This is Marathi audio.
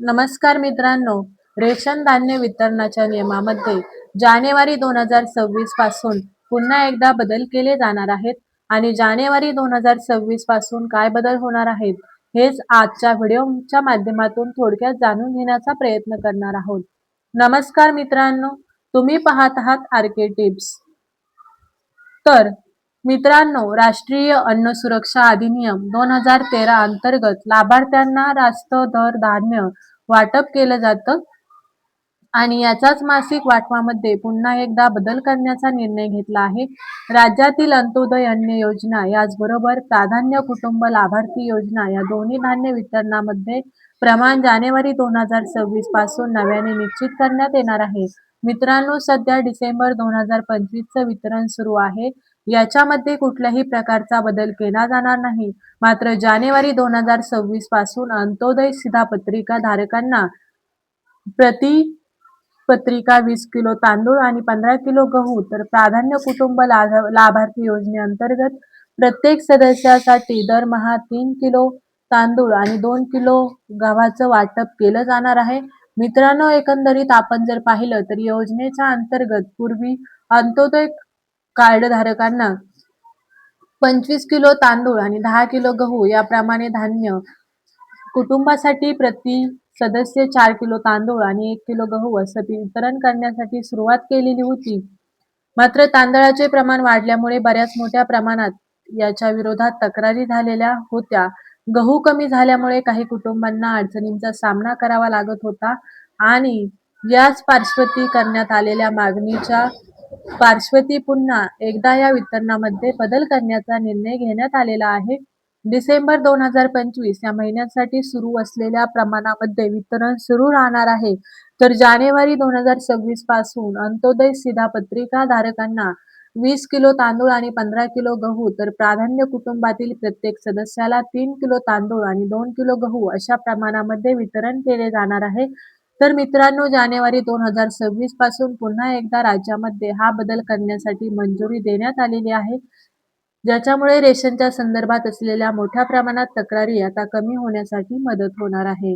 नमस्कार मित्रांनो रेशन धान्य वितरणाच्या नियमामध्ये जानेवारी दोन हजार सव्वीसपासून पुन्हा एकदा बदल केले जाणार आहेत. आणि जानेवारी दोन हजार सव्वीसपासून काय बदल होणार आहेत हेच आजच्या व्हिडिओच्या माध्यमातून थोडक्यात जाणून घेण्याचा प्रयत्न करणार आहोत. नमस्कार मित्रांनो तुम्ही पाहत आहात आर के टिप्स. तर मित्रांनो राष्ट्रीय अन्न सुरक्षा अधिनियम दोन हजार तेरा अंतर्गत लाभार्थ्यांना रास्त दर धान्य वाटप केलं जातं आणि याचाच मासिक वाटपामध्ये पुन्हा एकदा बदल करण्याचा निर्णय घेतला आहे. राज्यातील अंत्योदय अन्न योजना याचबरोबर प्राधान्य कुटुंब लाभार्थी योजना या दोन्ही धान्य वितरणामध्ये प्रमाण जानेवारी दोन हजार सव्वीसपासून नव्याने निश्चित करण्यात येणार आहे. मित्रांनो सध्या डिसेंबर दोन हजार पंचवीसचं वितरण सुरू आहे. याच्यामध्ये कुठल्याही प्रकारचा बदल केला जाणार नाही. मात्र जानेवारी दोन हजार सव्वीसपासून अंत्योदय शिधापत्रिका धारकांना प्रति पत्रिका वीस किलो तांदूळ आणि पंधरा किलो गहू तर प्राधान्य कुटुंब लाभ- लाभार्थी योजनेअंतर्गत प्रत्येक सदस्यासाठी दरमहा तीन किलो तांदूळ आणि दोन किलो गव्हाचं वाटप केलं जाणार आहे. मित्रांनो एकंदरीत आपण जर पाहिलं तर योजनेच्या अंतर्गत पूर्वी अंत्योदय कार्ड धारकांना पंचवीस किलो तांदूळ आणि दहा किलो गहू याप्रमाणे धान्य कुटुंबासाठी प्रति सदस्य चार किलो तांदूळ आणि एक किलो गहू असं वितरण करण्यासाठी सुरुवात केलेली होती. मात्र तांदळाचे प्रमाण वाढल्यामुळे बऱ्याच मोठ्या प्रमाणात याच्या विरोधात तक्रारी झालेल्या होत्या. गहू कमी झाल्यामुळे काही कुटुंबांना अडचणींचा सामना करावा लागत होता आणि याच पार्श्वती करण्यात आलेल्या मागणीच्या पार्श्वती पुन्हा एकदा या वितरणामध्ये बदल करण्याचा निर्णय घेण्यात आलेला आहे. डिसेंबर दोन हजार पंचवीस या महिन्यासाठी सुरू असलेल्या प्रमाणामध्ये वितरण सुरू राहणार आहे. तर जानेवारी दोन हजार सव्वीसपासून अंत्योदय शिधापत्रिका धारकांना वीस किलो तांदूळ आणि पंधरा किलो गहू तर प्राधान्य कुटुंबातील प्रत्येक सदस्याला तीन किलो तांदूळ आणि दोन किलो गहू अशा प्रमाणामध्ये वितरण केले जाणार आहे. तर मित्रांनो जानेवारी दोन हजार सव्वीसपासून पुन्हा एकदा राज्यामध्ये हा बदल करण्यासाठी मंजुरी देण्यात आलेली आहे. ज्याच्यामुळे रेशनच्या संदर्भात असलेल्या मोठ्या प्रमाणात तक्रारी आता कमी होण्यासाठी मदत होणार आहे.